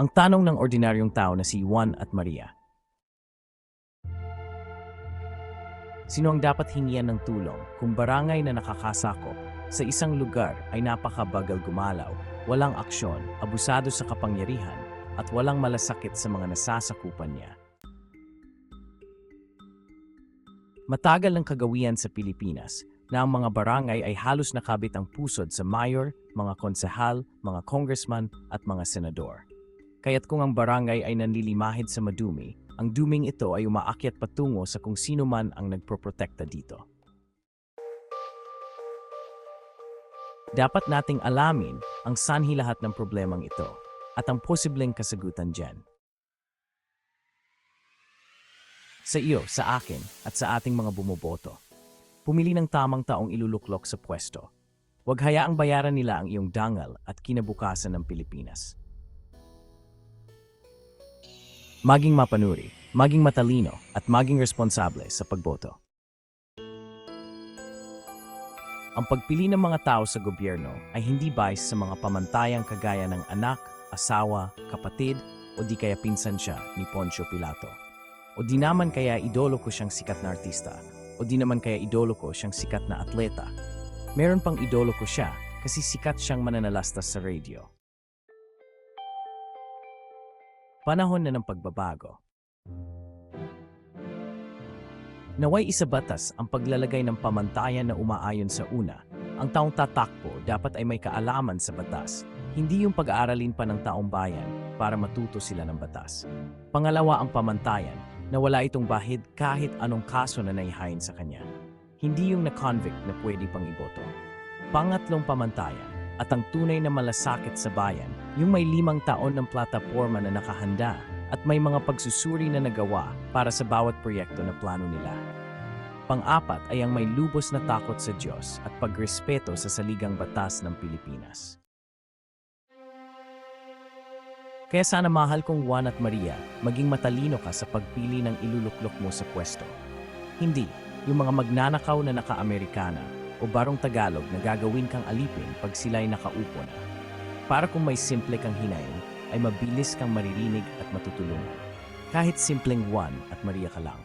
ang tanong ng ordinaryong tao na si Juan at Maria. Sino ang dapat hingian ng tulong kung barangay na nakakasakop sa isang lugar ay napakabagal gumalaw, walang aksyon, abusado sa kapangyarihan, at walang malasakit sa mga nasasakupan niya? Matagal ng kagawian sa Pilipinas na ang mga barangay ay halos nakabit ang pusod sa mayor, mga konsehal, mga congressman at mga senador. Kaya't kung ang barangay ay nanlilimahid sa madumi, ang duming ito ay umaakyat patungo sa kung sino man ang nagproprotekta dito. Dapat nating alamin ang sanhi lahat ng problemang ito at ang posibleng kasagutan dyan. Sa iyo, sa akin, at sa ating mga bumoboto. Pumili ng tamang taong iluluklok sa pwesto. Huwag hayaang bayaran nila ang iyong dangal at kinabukasan ng Pilipinas. Maging mapanuri, maging matalino, at maging responsable sa pagboto. Ang pagpili ng mga tao sa gobyerno ay hindi base sa mga pamantayang kagaya ng anak, asawa, kapatid, o di kaya pinsan siya ni Poncio Pilato. O di naman kaya idolo ko siyang sikat na artista, o di naman kaya idolo ko siyang sikat na atleta. Meron pang idolo ko siya kasi sikat siyang mananalastas sa radio. Panahon na ng pagbabago. Naway isabatas ang paglalagay ng pamantayan na umaayon sa una. Ang taong tatakbo dapat ay may kaalaman sa batas, hindi yung pag-aaralin pa ng taong bayan para matuto sila ng batas. Pangalawa ang pamantayan na wala itong bahid kahit anong kaso na naihain sa kanya. Hindi yung na-convict na pwede pang iboto. Pangatlong pamantayan at ang tunay na malasakit sa bayan, yung may limang taon ng plataforma na nakahanda at may mga pagsusuri na nagawa para sa bawat proyekto na plano nila. Pang-apat ay ang may lubos na takot sa Diyos at pagrespeto sa saligang batas ng Pilipinas. Kaya sana mahal kong Juan at Maria, maging matalino ka sa pagpili ng iluluklok mo sa pwesto. Hindi yung mga magnanakaw na naka-Amerikana o barong Tagalog na gagawin kang alipin pag sila'y nakaupo na. Para kung may simple kang hinayin, ay mabilis kang maririnig at matutulungan. Kahit simpleng Juan at Maria ka lang.